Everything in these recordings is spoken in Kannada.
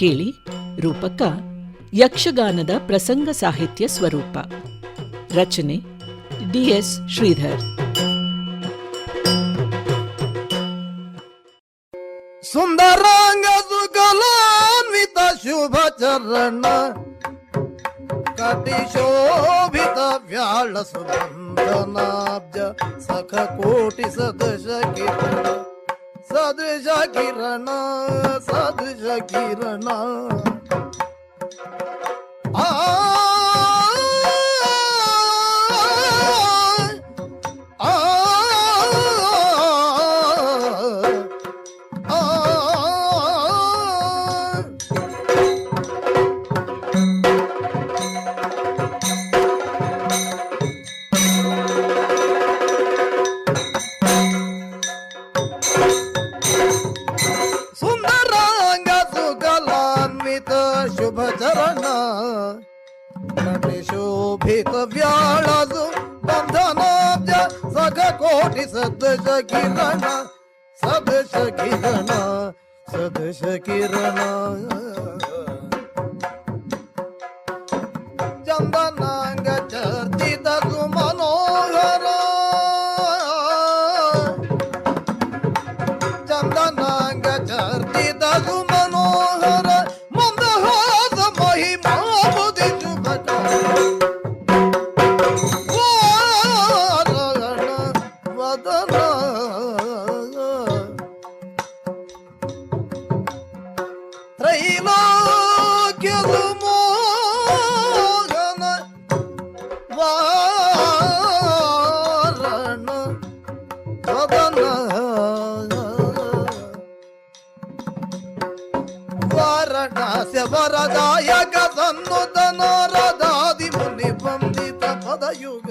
ಕೇಳಿ ರೂಪಕ ಯಕ್ಷಗಾನದ ಪ್ರಸಂಗ ಸಾಹಿತ್ಯ ಸ್ವರೂಪ. ರಚನೆ ಡಿಎಸ್ ಶ್ರೀಧರ್. ಸುಂದರಾಂಗ ಸುಕಲಾನ್ವಿತ ಶುಭ ಚರಣ ಕಟಿ ಶೋಭಿತ ವ್ಯಾಳ ಸುಬಂಧನಾಬ್ಜ ಸಖ ಕೋಟಿ ಸದೃಶ ಕಿರಣ. ಸದೃಶ ಕಿರಣ ಸದೃಶ ಕಿರಣ ಆ ಆ बंधन नटी शोभित व्याळज बंधनाब्ज सग कोटी सदश किरण सदश किरण सदश किरण ಮುನಿ ವಂದಿತ ಪದಯುಗ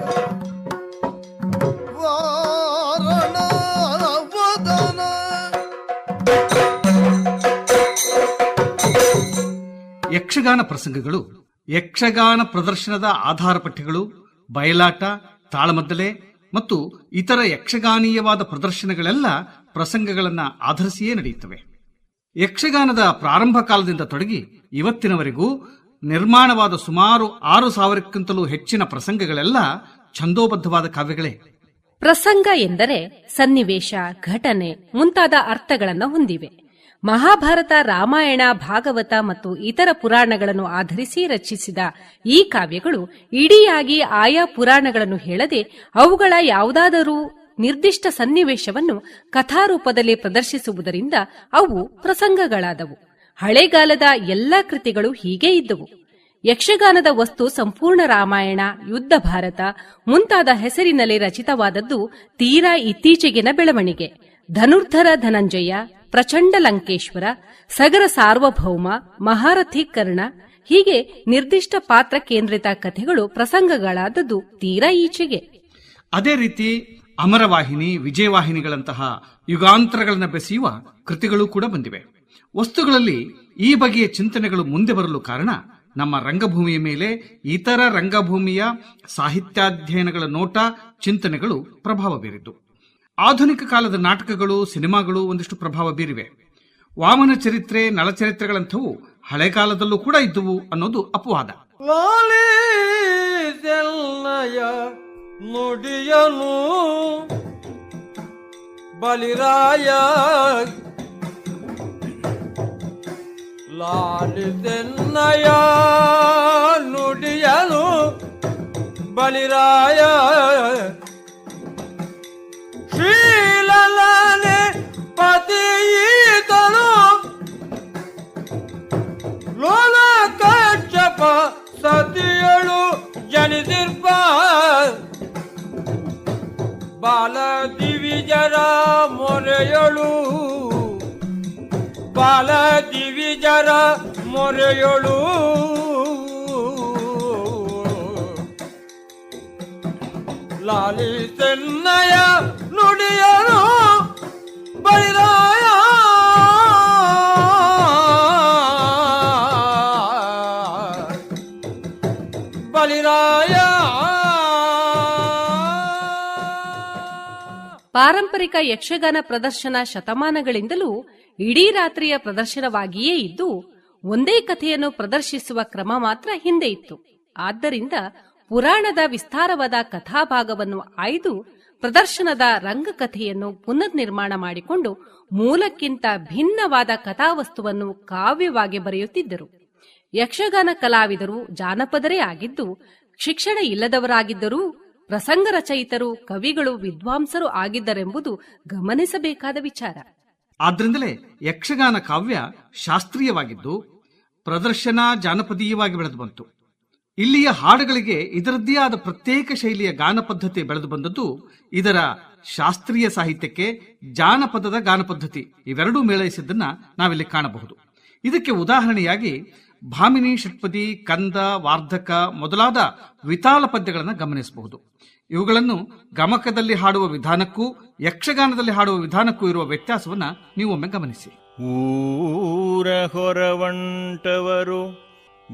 ಯಕ್ಷಗಾನ ಪ್ರಸಂಗಗಳು, ಯಕ್ಷಗಾನ ಪ್ರದರ್ಶನದ ಆಧಾರ ಪಠ್ಯಗಳು, ಬಯಲಾಟ, ತಾಳಮದ್ದಲೆ ಮತ್ತು ಇತರ ಯಕ್ಷಗಾನೀಯವಾದ ಪ್ರದರ್ಶನಗಳೆಲ್ಲ ಪ್ರಸಂಗಗಳನ್ನು ಆಧರಿಸಿಯೇ ನಡೆಯುತ್ತವೆ. ಯಕ್ಷಗಾನದ ಪ್ರಾರಂಭ ಕಾಲದಿಂದ ತೊಡಗಿ ಇವತ್ತಿನವರೆಗೂ ನಿರ್ಮಾಣವಾದ ಸುಮಾರು ಆರು ಸಾವಿರಕ್ಕಿಂತಲೂ ಹೆಚ್ಚಿನ ಪ್ರಸಂಗಗಳೆಲ್ಲ ಛಂದೋಬದ್ಧವಾದ ಕಾವ್ಯಗಳೇ. ಪ್ರಸಂಗ ಎಂದರೆ ಸನ್ನಿವೇಶ, ಘಟನೆ ಮುಂತಾದ ಅರ್ಥಗಳನ್ನು ಹೊಂದಿವೆ. ಮಹಾಭಾರತ, ರಾಮಾಯಣ, ಭಾಗವತ ಮತ್ತು ಇತರ ಪುರಾಣಗಳನ್ನು ಆಧರಿಸಿ ರಚಿಸಿದ ಈ ಕಾವ್ಯಗಳು ಇಡಿಯಾಗಿ ಆಯಾ ಪುರಾಣಗಳನ್ನು ಹೇಳದೆ ಅವುಗಳ ಯಾವುದಾದರೂ ನಿರ್ದಿಷ್ಟ ಸನ್ನಿವೇಶವನ್ನು ಕಥಾರೂಪದಲ್ಲಿ ಪ್ರದರ್ಶಿಸುವುದರಿಂದ ಅವು ಪ್ರಸಂಗಗಳಾದವು. ಹಳೆಗಾಲದ ಎಲ್ಲಾ ಕೃತಿಗಳು ಹೀಗೆ ಇದ್ದವು. ಯಕ್ಷಗಾನದ ವಸ್ತು ಸಂಪೂರ್ಣ ರಾಮಾಯಣ, ಯುದ್ಧ ಭಾರತ, ಮುಂತಾದ ಹೆಸರಿನಲ್ಲಿ ರಚಿತವಾದದ್ದು ತೀರಾ ಇತ್ತೀಚೆಗಿನ ಬೆಳವಣಿಗೆ. ಧನುರ್ಧರ ಧನಂಜಯ, ಪ್ರಚಂಡ ಲಂಕೇಶ್ವರ, ಸಗರ ಸಾರ್ವಭೌಮ, ಮಹಾರಥಿ ಕರ್ಣ, ಹೀಗೆ ನಿರ್ದಿಷ್ಟ ಪಾತ್ರ ಕೇಂದ್ರಿತ ಕಥೆಗಳು ಪ್ರಸಂಗಗಳಾದದ್ದು ತೀರಾ ಈಚೆಗೆ. ಅದೇ ರೀತಿ ಅಮರವಾಹಿನಿ, ವಿಜಯವಾಹಿನಿಗಳಂತಹ ಯುಗಾಂತರಗಳನ್ನು ಬೆಸೆಯುವ ಕೃತಿಗಳು ಕೂಡ ಬಂದಿವೆ. ವಸ್ತುಗಳಲ್ಲಿ ಈ ಬಗೆಯ ಚಿಂತನೆಗಳು ಮುಂದೆ ಬರಲು ಕಾರಣ ನಮ್ಮ ರಂಗಭೂಮಿಯ ಮೇಲೆ ಇತರ ರಂಗಭೂಮಿಯ ಸಾಹಿತ್ಯಾಧ್ಯಯನಗಳ ನೋಟ, ಚಿಂತನೆಗಳು ಪ್ರಭಾವ ಬೀರಿತು ಆಧುನಿಕ ಕಾಲದ ನಾಟಕಗಳು, ಸಿನಿಮಾಗಳು ಒಂದಿಷ್ಟು ಪ್ರಭಾವ ಬೀರಿವೆ. ವಾಮನ ಚರಿತ್ರೆ, ನಳಚರಿತ್ರೆಗಳಂಥವು ಹಳೆ ಕಾಲದಲ್ಲೂ ಕೂಡ ಇದ್ದುವು ಅನ್ನೋದು ಅಪವಾದ. ನುಡಿಯನು ಬಲಿರಾಯ ಲಾಲಿಸೆನ್ನಯ ನುಡಿಯನು ಬಲಿರಾಯ ಬಾಲ ದಿವಿಜರ ಲಾಲಿ ಚೆನ್ನಯ ನುಡಿಯನು ಬಲಿರಾಯ. ಬಲಿರಾಯ. ಪಾರಂಪರಿಕ ಯಕ್ಷಗಾನ ಪ್ರದರ್ಶನ ಶತಮಾನಗಳಿಂದಲೂ ಇಡೀ ರಾತ್ರಿಯ ಪ್ರದರ್ಶನವಾಗಿಯೇ ಇದ್ದು, ಒಂದೇ ಕಥೆಯನ್ನು ಪ್ರದರ್ಶಿಸುವ ಕ್ರಮ ಮಾತ್ರ ಹಿಂದೆ ಇತ್ತು. ಆದ್ದರಿಂದ ಪುರಾಣದ ವಿಸ್ತಾರವಾದ ಕಥಾಭಾಗವನ್ನು ಆಯ್ದು, ಪ್ರದರ್ಶನದ ರಂಗಕಥೆಯನ್ನು ಪುನರ್ ನಿರ್ಮಾಣ ಮಾಡಿಕೊಂಡು ಮೂಲಕ್ಕಿಂತ ಭಿನ್ನವಾದ ಕಥಾವಸ್ತುವನ್ನು ಕಾವ್ಯವಾಗಿ ಬರೆಯುತ್ತಿದ್ದರು. ಯಕ್ಷಗಾನ ಕಲಾವಿದರು ಜಾನಪದರೇ ಆಗಿದ್ದು, ಶಿಕ್ಷಣ ಇಲ್ಲದವರಾಗಿದ್ದರೂ ಪ್ರಸಂಗ ರಚಯಿತರು ಕವಿಗಳು, ವಿದ್ವಾಂಸರು ಆಗಿದ್ದರೆಂಬುದು ಗಮನಿಸಬೇಕಾದ ವಿಚಾರ. ಆದ್ರಿಂದಲೇ ಯಕ್ಷಗಾನ ಕಾವ್ಯ ಶಾಸ್ತ್ರೀಯವಾಗಿದ್ದು ಪ್ರದರ್ಶನ ಜಾನಪದೀಯವಾಗಿ ಬೆಳೆದು ಬಂತು. ಇಲ್ಲಿಯ ಹಾಡುಗಳಿಗೆ ಇದರದ್ದೇ ಆದ ಪ್ರತ್ಯೇಕ ಶೈಲಿಯ ಗಾನ ಪದ್ಧತಿ ಬೆಳೆದು ಬಂದದ್ದು ಇದರ ಶಾಸ್ತ್ರೀಯ ಸಾಹಿತ್ಯಕ್ಕೆ ಜಾನಪದದ ಗಾನ ಪದ್ಧತಿ ಇವೆರಡೂ ಮೇಳೈಸಿದ್ದನ್ನ ನಾವಿಲ್ಲಿ ಕಾಣಬಹುದು. ಇದಕ್ಕೆ ಉದಾಹರಣೆಯಾಗಿ ಭಾಮಿನಿ, ಷಟ್ಪದಿ, ಕಂದ, ವಾರ್ಧಕ ಮೊದಲಾದ ವಿತಾಲ ಪದ್ಯಗಳನ್ನು ಗಮನಿಸಬಹುದು. ಇವುಗಳನ್ನು ಗಮಕದಲ್ಲಿ ಹಾಡುವ ವಿಧಾನಕ್ಕೂ, ಯಕ್ಷಗಾನದಲ್ಲಿ ಹಾಡುವ ವಿಧಾನಕ್ಕೂ ಇರುವ ವ್ಯತ್ಯಾಸವನ್ನು ನೀವೊಮ್ಮೆ ಗಮನಿಸಿ. ಊರ ಹೊರವಂಟವರು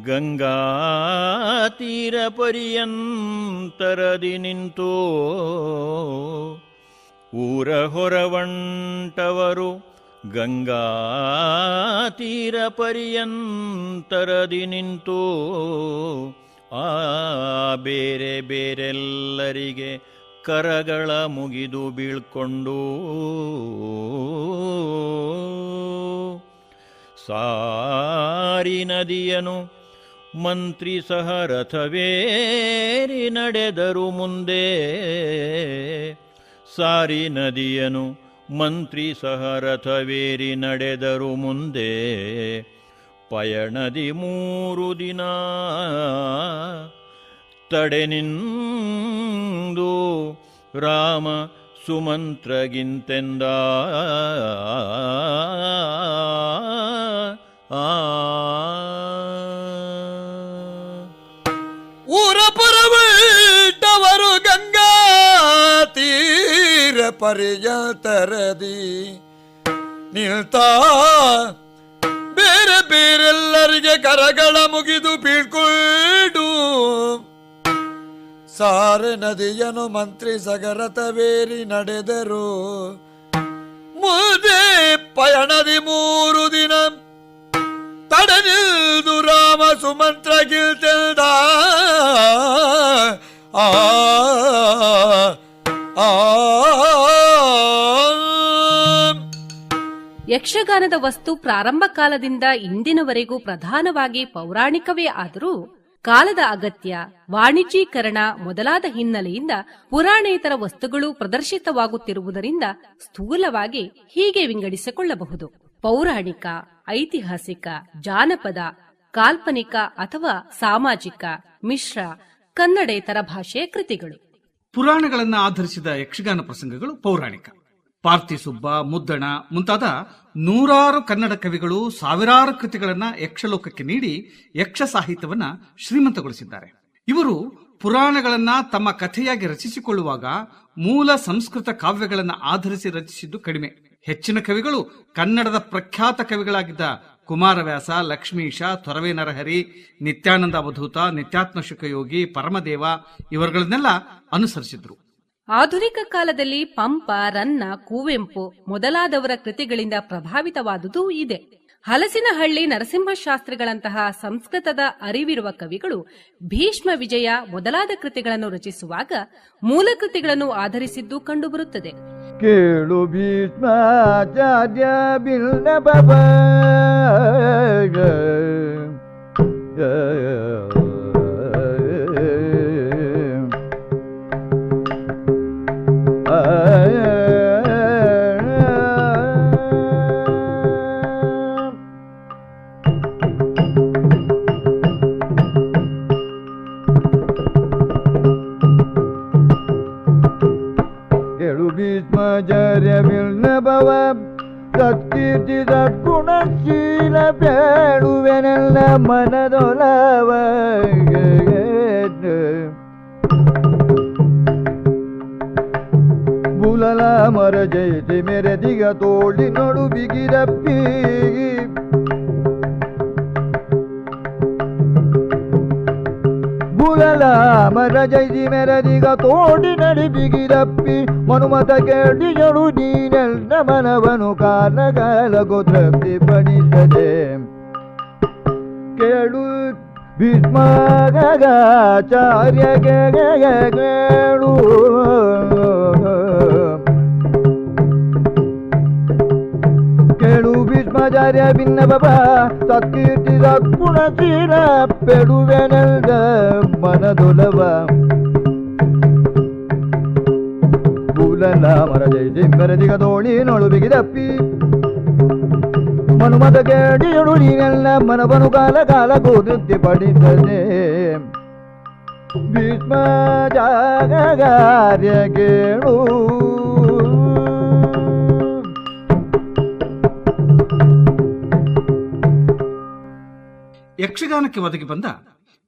ಗಂಗಾ ತೀರ ಪರ್ಯಂತರದಿ ನಿಂತು. ಊರ ಹೊರವಂಟವರು ಗಂಗಾ ತೀರ ಪರ್ಯಂತರದಿ ನಿಂತು. ಆ ಬೇರೆ ಬೇರೆಲ್ಲರಿಗೆ ಕರಗಳ ಮುಗಿದು ಬೀಳ್ಕೊಂಡು. ಸಾರಿ ನದಿಯನು ಮಂತ್ರಿ ಸಹ ರಥವೇರಿ ನಡೆದರು ಮುಂದೆ. ಸಾರಿ ನದಿಯನು ಮಂತ್ರಿ ಸಹ ರಥವೇರಿ ನಡೆದರು ಮುಂದೆ. ಪಯಣದಿ ಮೂರು ದಿನ ತಡೆನಿಂದು ರಾಮ ಸುಮಂತ್ರಗಿಂತೆಂದ. ಊರ ಪರವಿಟ್ಟವರು ಗಂಗಾ ತೀರ ತರದಿ ನಿಲ್ತ ಬೇರೆ ಬೇರೆಲ್ಲರಿಗೆ ಕರಗಳ ಮುಗಿದು ಬೀಳ್ಕೊಂಡು ಸಾರೆ ನದಿಯನು ಮಂತ್ರಿ ಸಗರತವೇರಿ ನಡೆದರು ಮುದೇ ಪಯಣದಿ ಮೂರು ದಿನ ತಡನಿಲ್ದು ರಾಮ ಸುಮಂತ್ರ ಗಿಲ್ತಿಲ್ದ ಆ ಆ ಯಕ್ಷಗಾನದ ವಸ್ತು ಪ್ರಾರಂಭ ಕಾಲದಿಂದ ಇಂದಿನವರೆಗೂ ಪ್ರಧಾನವಾಗಿ ಪೌರಾಣಿಕವೇ ಆದರೂ ಕಾಲದ ಅಗತ್ಯ, ವಾಣಿಜ್ಯೀಕರಣ ಮೊದಲಾದ ಹಿನ್ನೆಲೆಯಿಂದ ಪುರಾಣೇತರ ವಸ್ತುಗಳು ಪ್ರದರ್ಶಿತವಾಗುತ್ತಿರುವುದರಿಂದ ಸ್ಥೂಲವಾಗಿ ಹೀಗೆ ವಿಂಗಡಿಸಿಕೊಳ್ಳಬಹುದು. ಪೌರಾಣಿಕ, ಐತಿಹಾಸಿಕ, ಜಾನಪದ, ಕಾಲ್ಪನಿಕ ಅಥವಾ ಸಾಮಾಜಿಕ, ಮಿಶ್ರ, ಕನ್ನಡೇತರ ಭಾಷೆಯ ಕೃತಿಗಳು. ಪುರಾಣಗಳನ್ನು ಆಧರಿಸಿದ ಯಕ್ಷಗಾನ ಪ್ರಸಂಗಗಳು ಪೌರಾಣಿಕ. ಪಾರ್ತಿಸುಬ್ಬ ಮುದ್ದಣ ಮುಂತಾದ ನೂರಾರು ಕನ್ನಡ ಕವಿಗಳು ಸಾವಿರಾರು ಕೃತಿಗಳನ್ನು ಯಕ್ಷಲೋಕಕ್ಕೆ ನೀಡಿ ಯಕ್ಷ ಸಾಹಿತ್ಯವನ್ನ ಶ್ರೀಮಂತಗೊಳಿಸಿದ್ದಾರೆ. ಇವರು ಪುರಾಣಗಳನ್ನ ತಮ್ಮ ಕಥೆಯಾಗಿ ರಚಿಸಿಕೊಳ್ಳುವಾಗ ಮೂಲ ಸಂಸ್ಕೃತ ಕಾವ್ಯಗಳನ್ನು ಆಧರಿಸಿ ರಚಿಸಿದ್ದು ಕಡಿಮೆ. ಹೆಚ್ಚಿನ ಕವಿಗಳು ಕನ್ನಡದ ಪ್ರಖ್ಯಾತ ಕವಿಗಳಾಗಿದ್ದ ಕುಮಾರವ್ಯಾಸ, ಲಕ್ಷ್ಮೀಶ, ತೊರವೆ ನರಹರಿ, ನಿತ್ಯಾನಂದ ಅವಧೂತ ನಿತ್ಯಾತ್ಮ ಶುಕಯೋಗಿ ಪರಮದೇವ ಇವರುಗಳನ್ನೆಲ್ಲ ಅನುಸರಿಸಿದ್ರು. ಆಧುನಿಕ ಕಾಲದಲ್ಲಿ ಪಂಪ, ರನ್ನ, ಕುವೆಂಪು ಮೊದಲಾದವರ ಕೃತಿಗಳಿಂದ ಪ್ರಭಾವಿತವಾದುದು ಇದೆ. ಹಲಸಿನಹಳ್ಳಿ ನರಸಿಂಹಶಾಸ್ತ್ರಿಗಳಂತಹ ಸಂಸ್ಕೃತದ ಅರಿವಿರುವ ಕವಿಗಳು ಭೀಷ್ಮ ವಿಜಯ ಮೊದಲಾದ ಕೃತಿಗಳನ್ನು ರಚಿಸುವಾಗ ಮೂಲ ಕೃತಿಗಳನ್ನು ಆಧರಿಸಿದ್ದು ಕಂಡುಬರುತ್ತದೆ. ಕೇಳು ಭೀಷ್ಮಾಚಾರ್ಯ ಬಿಲ್ನ ಸತ್ಕೀರ್ತಿ ಸದ್ಗುಣಶೀಲ ಬೇಡುವೆನೆಲ್ಲ ಮನದೊಲವ ಬುಲಲ ಮರ ಜಯತಿ ಮೆರೆದಿಗ ತೋಳಿ ನೋಡು ಬಿಗಿರಪ್ಪಿ ಮರ ಜೈಸಿ ಮೆರದಿಗ ತೋಡಿ ನಡಿ ಬಿಗಿರಪ್ಪಿ, ಮನುಮತ ಕೇಳಿಯಳು ನೀನೆಲ್ಲ ಮನವನು ಕಾರಣಗಳ ತೃಪ್ತಿ ಪಡಿಸದೆ. ಕೇಳು ಭೀಷ್ಮಾಚಾರ್ಯ ಕೇಳು. ಭೀಷ್ಮಾಚಾರ್ಯ ಭಿನ್ನ ಬಬ ಸತ್ಕೀರ್ತಿದ ಗುಣಶೀಲ ಪೆಡುವೆನಲ್ದ ಮನದೊಲವ ಕೂಲಲ್ಲ ಮರ ಜೈ ಸಿಂಗರದಿಗ ದೋಣಿ ನೊಳು ಬಿಗಿದಪ್ಪಿ ಮನುಮತ ಕೇಳಿಯಳು ನೀನೆಲ್ಲ ಮನವನು ಕಾಲ ಕಾಲ ಗೋದೃತ್ಯ ಪಡಿತದೆ ಭೀಷ್ಮ ಜಾಗಗಾರ್ಯ ಕೇಳು ಯಕ್ಷಗಾನಕ್ಕೆ ಒದಗಿ ಬಂದ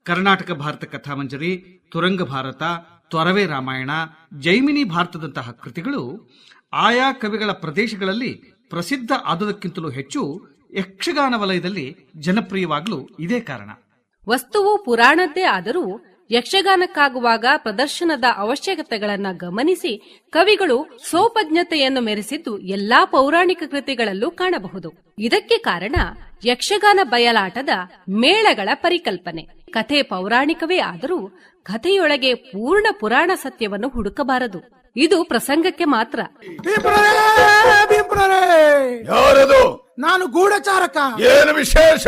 ಕರ್ನಾಟಕ ಭಾರತ ಕಥಾಮಂಜರಿ ತುರಂಗ ಭಾರತ, ತ್ವರವೆ ರಾಮಾಯಣ, ಜೈಮಿನಿ ಭಾರತದಂತಹ ಕೃತಿಗಳು ಆಯಾ ಕವಿಗಳ ಪ್ರದೇಶಗಳಲ್ಲಿ ಪ್ರಸಿದ್ಧ ಆದುದಕ್ಕಿಂತಲೂ ಹೆಚ್ಚು ಯಕ್ಷಗಾನ ವಲಯದಲ್ಲಿ ಜನಪ್ರಿಯವಾಗಲು ಇದೇ ಕಾರಣ. ವಸ್ತುವು ಪುರಾಣದ್ದೇ ಆದರೂ ಯಕ್ಷಗಾನಕ್ಕಾಗುವಾಗ ಪ್ರದರ್ಶನದ ಅವಶ್ಯಕತೆಗಳನ್ನು ಗಮನಿಸಿ ಕವಿಗಳು ಸೋಪಜ್ಞತೆಯನ್ನು ಮೆರೆಸಿದ್ದು ಎಲ್ಲಾ ಪೌರಾಣಿಕ ಕೃತಿಗಳಲ್ಲೂ ಕಾಣಬಹುದು. ಇದಕ್ಕೆ ಕಾರಣ ಯಕ್ಷಗಾನ ಬಯಲಾಟದ ಮೇಳಗಳ ಪರಿಕಲ್ಪನೆ. ಕಥೆ ಪೌರಾಣಿಕವೇ ಆದರೂ ಕಥೆಯೊಳಗೆ ಪೂರ್ಣ ಪುರಾಣ ಸತ್ಯವನ್ನು ಹುಡುಕಬಾರದು. ಇದು ಪ್ರಸಂಗಕ್ಕೆ ಮಾತ್ರ. ಯಾರದು? ನಾನು ಗೂಢಚಾರಕ. ಏನು ವಿಶೇಷ?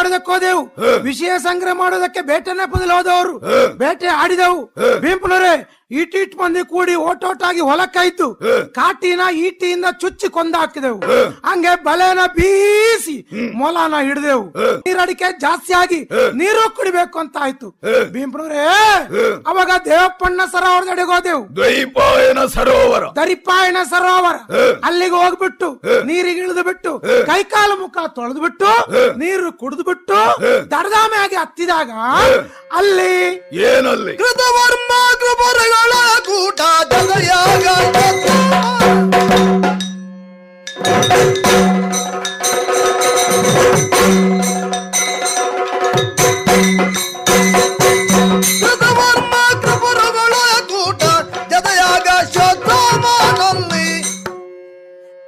ಆಡೋದಕ್ಕೆ ಹೋದೆವು. ವಿಷಯ ಸಂಗ್ರಹ ಮಾಡೋದಕ್ಕೆ ಬೇಟೆ ಬದಲಾದವರು. ಹೋದವರು ಬೇಟೆ ಆಡಿದವು. ಬಿಂಪನರೇ ಈಟಿಟ್ ಮಂದಿ ಕೂಡಿ ಓಟೋಟಾಗಿ ಹೊಲಕ್ಕಾಯ್ತು. ಕಾಟಿನ ಈಟಿಯಿಂದ ಚುಚ್ಚಿ ಕೊಂದ ಹಾಕಿದೆವು ಹಂಗೆ ಬಲೆನ ಬೀಸಿ ಮೊಲನ ಹಿಡಿದೆವು. ನೀರಡಿಕೆ ಜಾಸ್ತಿ ಆಗಿ ನೀರು ಕುಡಿಬೇಕು ಅಂತ ಆಯ್ತು. ಬಿಂಪನರೇ ಅವಾಗ ದೇವಪ್ಪಣ್ಣ ಸರೋವರ ಹೋದೆವು. ದೈಪಾಯನ ಸರೋವರ. ದರಿಪಾಯನ ಸರೋವರ. ಅಲ್ಲಿಗೆ ಹೋಗ್ಬಿಟ್ಟು ನೀರಿಗೆ ಇಳಿದು ಬಿಟ್ಟು ಕೈಕಾಲು ಮುಖ ತೊಳೆದು ಬಿಟ್ಟು ನೀರು ಕುಡಿದು ಬಿಟ್ಟು ದಡದ ಆಗಿ ಹತ್ತಿದಾಗ ಅಲ್ಲಿ ಏನಲ್ಲಿ? ಮೊಮ್ಮಗಳ ಕೂಟ ಜಗಯಾಗ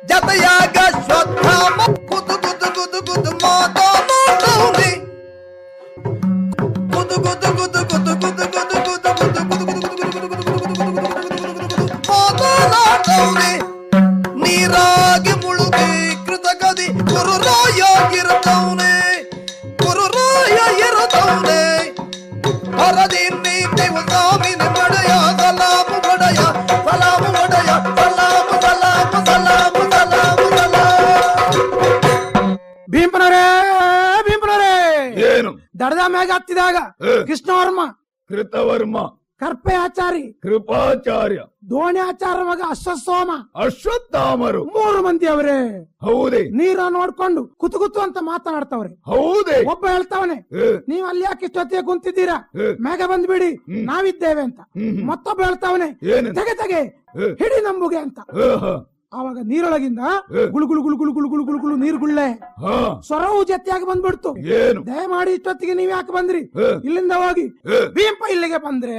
ಜತೆಯಾಗ ಸ್ವತ್ಥ ಕುದು ಕುದು ಮ್ಯಾಗೆ ಹತ್ತಿದಾಗ ಕೃಷ್ಣವರ್ಮ ಕೃತವರ್ಮ ಕರ್ಪೆ ಆಚಾರಿ ಕೃಪಾಚಾರ್ಯ ದೋಣಿ ಆಚಾರ ಮಗ ಅಶ್ವತ್ಥೋಮ ಅಶ್ವತ್ಥಾಮರು. ಮೂರು ಮಂದಿ ಅವರೇ. ಹೌದೇ. ನೀರ ನೋಡ್ಕೊಂಡು ಕುತು ಕುತು ಅಂತ ಮಾತನಾಡ್ತಾವ್ರೆ. ಹೌದೇ. ಒಬ್ಬ ಹೇಳ್ತಾವನೆ ನೀವ್ ಅಲ್ಲಿ ಯಾಕೆ ಇಷ್ಟೊತ್ತಿಗೆ ಕುಂತಿದ್ದೀರಾ? ಮೇಗ ಮೇಘ ಬಂದ್ಬಿಡಿ ನಾವಿದ್ದೇವೆ ಅಂತ. ಮತ್ತೊಬ್ಬ ಹೇಳ್ತಾವನೆ? ತೆಗೆ ತೆಗೆ. ಹಿಡಿ ನಂಬುಗೆ ಅಂತ. ಆವಾಗ ನೀರೊಳಗಿಂದ ಗುಳುಗುಳು ಗುಳುಗುಳು ಗುಳುಗುಳು ಗುಳು ನೀರು ಗುಳ್ಳೆ ಸ್ವರವು ಜೊತೆಯಾಗಿ ಬಂದ್ಬಿಡ್ತು. ದಯಮಾಡಿ ಇಷ್ಟೊತ್ತಿಗೆ ನೀವ್ ಯಾಕೆ ಬಂದ್ರಿ? ಇಲ್ಲಿಂದ ಹೋಗಿ. ಭೀಂಪ ಇಲ್ಲಿಗೆ ಬಂದ್ರೆ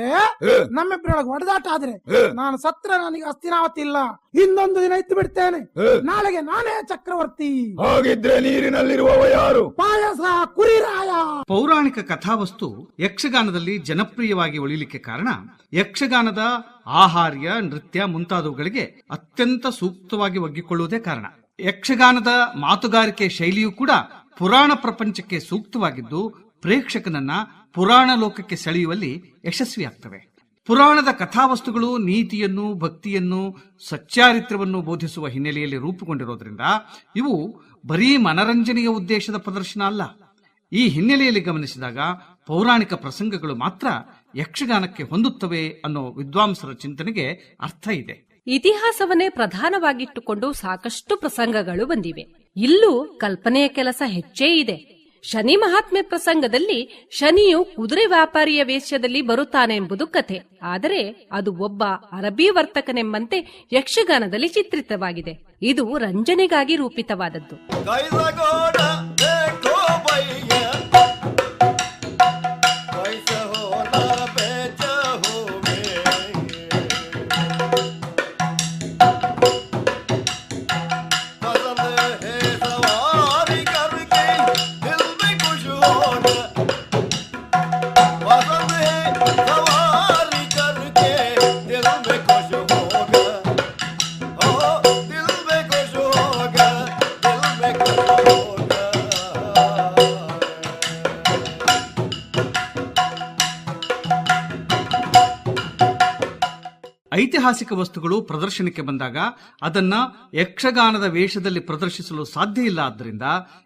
ನಮ್ಮಿಬ್ಬರೊಳಗೆ ಹೊಡೆದಾಟ ಆದ್ರೆ ನಾನು ಸತ್ರ ನನಗೆ ಅಸ್ಥಿನಾವತಿ ಇಲ್ಲ. ಇನ್ನೊಂದು ದಿನ ಇತ್ತು ಬಿಡ್ತೇನೆ. ನಾಳೆಗೆ ನಾನೇ ಚಕ್ರವರ್ತಿ. ಹೋಗಿದ್ರೆ ನೀರಿನಲ್ಲಿರುವವ ಯಾರು? ಪಾಯಸ ಕುರಿರಾಯ. ಪೌರಾಣಿಕ ಕಥಾವಸ್ತು ಯಕ್ಷಗಾನದಲ್ಲಿ ಜನಪ್ರಿಯವಾಗಿ ಉಳಿಲಿಕ್ಕೆ ಕಾರಣ ಯಕ್ಷಗಾನದ ಆಹಾರ್ಯ, ನೃತ್ಯ ಮುಂತಾದವುಗಳಿಗೆ ಅತ್ಯಂತ ಸೂಕ್ತವಾಗಿ ಒಗ್ಗಿಕೊಳ್ಳುವುದೇ ಕಾರಣ. ಯಕ್ಷಗಾನದ ಮಾತುಗಾರಿಕೆ ಶೈಲಿಯೂ ಕೂಡ ಪುರಾಣ ಪ್ರಪಂಚಕ್ಕೆ ಸೂಕ್ತವಾಗಿದ್ದು, ಪ್ರೇಕ್ಷಕನನ್ನ ಪುರಾಣ ಲೋಕಕ್ಕೆ ಸೆಳೆಯುವಲ್ಲಿ ಯಶಸ್ವಿಯಾಗ್ತವೆ. ಪುರಾಣದ ಕಥಾವಸ್ತುಗಳು ನೀತಿಯನ್ನು, ಭಕ್ತಿಯನ್ನು ಸಚ್ಚಾರಿತ್ರವನ್ನು ಬೋಧಿಸುವ ಹಿನ್ನೆಲೆಯಲ್ಲಿ ರೂಪುಗೊಂಡಿರೋದ್ರಿಂದ ಇವು ಬರೀ ಮನರಂಜನೆಯ ಉದ್ದೇಶದ ಪ್ರದರ್ಶನ ಅಲ್ಲ. ಈ ಹಿನ್ನೆಲೆಯಲ್ಲಿ ಗಮನಿಸಿದಾಗ ಪೌರಾಣಿಕ ಪ್ರಸಂಗಗಳು ಮಾತ್ರ ಯಕ್ಷಗಾನಕ್ಕೆ ಹೊಂದುತ್ತವೆ ಅನ್ನೋ ವಿದ್ವಾಂಸರ ಚಿಂತನೆಗೆ ಅರ್ಥ ಇದೆ. ಇತಿಹಾಸವನ್ನೇ ಪ್ರಧಾನವಾಗಿಟ್ಟುಕೊಂಡು ಸಾಕಷ್ಟು ಪ್ರಸಂಗಗಳು ಬಂದಿವೆ. ಇಲ್ಲೂ ಕಲ್ಪನೆಯ ಕೆಲಸ ಹೆಚ್ಚೇ ಇದೆ. ಶನಿ ಮಹಾತ್ಮೆ ಪ್ರಸಂಗದಲ್ಲಿ ಶನಿಯು ಕುದುರೆ ವ್ಯಾಪಾರಿಯ ವೇಷದಲ್ಲಿ ಬರುತ್ತಾನೆಂಬುದು ಕಥೆ. ಆದರೆ ಅದು ಒಬ್ಬ ಅರಬಿ ವರ್ತಕನೆಂಬಂತೆ ಯಕ್ಷಗಾನದಲ್ಲಿ ಚಿತ್ರಿತವಾಗಿದೆ. ಇದು ರಂಜನೆಗಾಗಿ ರೂಪಿತವಾದದ್ದು. ಐತಿಹಾಸಿಕ ವಸ್ತುಗಳು ಪ್ರದರ್ಶನಕ್ಕೆ ಬಂದಾಗ ಅದನ್ನ ಯಕ್ಷಗಾನದ ವೇಷದಲ್ಲಿ ಪ್ರದರ್ಶಿಸಲು ಸಾಧ್ಯ ಇಲ್ಲ ಆದ್ದರಿಂದ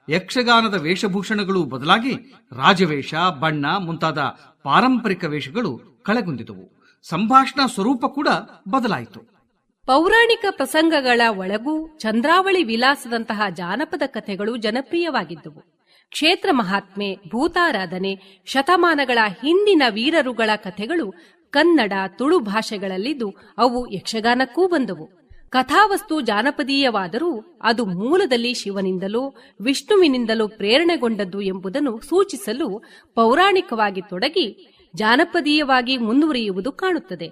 ಯಕ್ಷಗಾನದ ವೇಷಭೂಷಣಗಳು ಬದಲಾಗಿ ರಾಜವೇಷ, ಬಣ್ಣ ಮುಂತಾದ ಪಾರಂಪರಿಕ ವೇಷಗಳು ಕಳೆಗುಂದಿದವು ಸಂಭಾಷಣಾ ಸ್ವರೂಪ ಕೂಡ ಬದಲಾಯಿತು. ಪೌರಾಣಿಕ ಪ್ರಸಂಗಗಳ ಒಳಗೂ ಚಂದ್ರಾವಳಿ ವಿಲಾಸದಂತಹ ಜಾನಪದ ಕಥೆಗಳು ಜನಪ್ರಿಯವಾಗಿದ್ದವು. ಕ್ಷೇತ್ರ ಮಹಾತ್ಮೆ, ಭೂತಾರಾಧನೆ, ಶತಮಾನಗಳ ಹಿಂದಿನ ವೀರರುಗಳ ಕಥೆಗಳು ಕನ್ನಡ, ತುಳು ಭಾಷೆಗಳಲ್ಲಿದ್ದು ಅವು ಯಕ್ಷಗಾನಕ್ಕೂ ಬಂದವು. ಕಥಾವಸ್ತು ಜಾನಪದೀಯವಾದರೂ ಅದು ಮೂಲದಲ್ಲಿ ಶಿವನಿಂದಲೋ, ವಿಷ್ಣುವಿನಿಂದಲೋ ಪ್ರೇರಣೆಗೊಂಡದ್ದು ಎಂಬುದನ್ನು ಸೂಚಿಸಲು ಪೌರಾಣಿಕವಾಗಿ ತೊಡಗಿ ಜಾನಪದೀಯವಾಗಿ ಮುಂದುವರಿಯುವುದು ಕಾಣುತ್ತದೆ.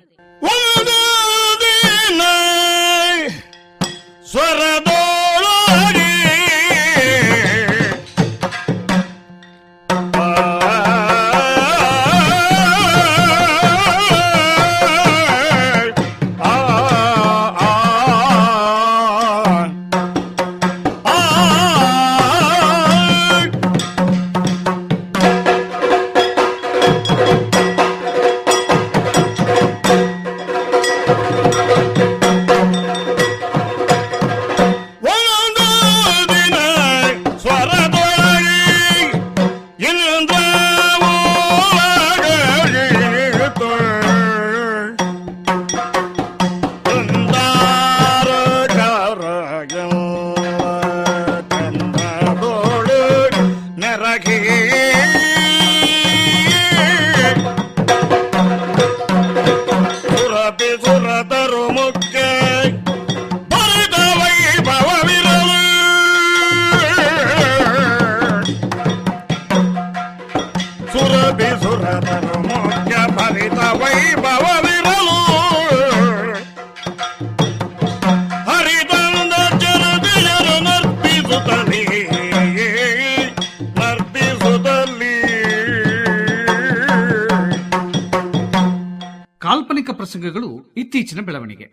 ಪ್ರಸಂಗಗಳು ಇತ್ತೀಚಿನ ಬೆಳವಣಿಗೆ.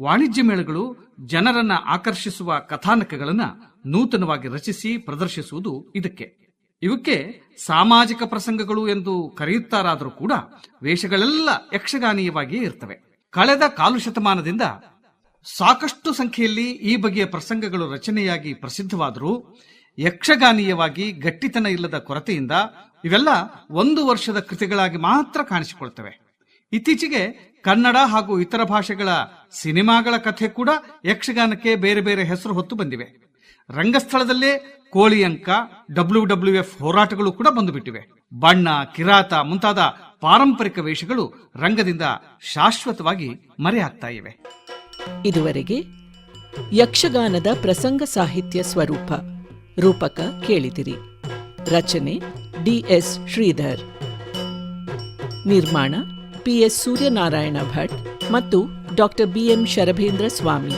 ವಾಣಿಜ್ಯ ಮೇಳಗಳು ಜನರನ್ನ ಆಕರ್ಷಿಸುವ ಕಥಾನಕಗಳನ್ನ ನೂತನವಾಗಿ ರಚಿಸಿ ಪ್ರದರ್ಶಿಸುವುದು ಇದಕ್ಕೆ. ಇವಕ್ಕೆ ಸಾಮಾಜಿಕ ಪ್ರಸಂಗಗಳು ಎಂದು ಕರೆಯುತ್ತಾರಾದರೂ ಕೂಡ ವೇಷಗಳೆಲ್ಲ ಯಕ್ಷಗಾನೀಯವಾಗಿಯೇ ಇರ್ತವೆ. ಕಳೆದ ಕಾಲು ಶತಮಾನದಿಂದ ಸಾಕಷ್ಟು ಸಂಖ್ಯೆಯಲ್ಲಿ ಈ ಬಗೆಯ ಪ್ರಸಂಗಗಳು ರಚನೆಯಾಗಿ ಪ್ರಸಿದ್ಧವಾದರೂ ಯಕ್ಷಗಾನೀಯವಾಗಿ ಗಟ್ಟಿತನ ಇಲ್ಲದ ಕೊರತೆಯಿಂದ ಇವೆಲ್ಲ ಒಂದು ವರ್ಷದ ಕೃತಿಗಳಾಗಿ ಮಾತ್ರ ಕಾಣಿಸಿಕೊಳ್ತವೆ. ಇತ್ತೀಚೆಗೆ ಕನ್ನಡ ಹಾಗೂ ಇತರ ಭಾಷೆಗಳ ಸಿನಿಮಾಗಳ ಕಥೆ ಕೂಡ ಯಕ್ಷಗಾನಕ್ಕೆ ಬೇರೆ ಬೇರೆ ಹೆಸರು ಹೊತ್ತು ಬಂದಿವೆ. ರಂಗಸ್ಥಳದಲ್ಲೇ ಕೋಳಿ ಅಂಕ, ಡಬ್ಲ್ಯೂ ಡಬ್ಲ್ಯೂ ಎಫ್ ಹೋರಾಟಗಳು ಕೂಡ ಬಂದು ಬಿಟ್ಟಿವೆ ಬಣ್ಣ, ಕಿರಾತ ಮುಂತಾದ ಪಾರಂಪರಿಕ ವೇಷಗಳು ರಂಗದಿಂದ ಶಾಶ್ವತವಾಗಿ ಮರೆಯಾಗ್ತಾ ಇವೆ. ಇದುವರೆಗೆ ಯಕ್ಷಗಾನದ ಪ್ರಸಂಗ ಸಾಹಿತ್ಯ ಸ್ವರೂಪ. ರೂಪಕ ಕೇಳಿದಿರಿ. ರಚನೆ ಡಿಎಸ್ ಶ್ರೀಧರ್. ನಿರ್ಮಾಣ ಪಿಎಸ್ ಸೂರ್ಯನಾರಾಯಣ ಭಟ್ ಮತ್ತು ಡಾಕ್ಟರ್ ಬಿಎಂ ಶರಭೇಂದ್ರ ಸ್ವಾಮಿ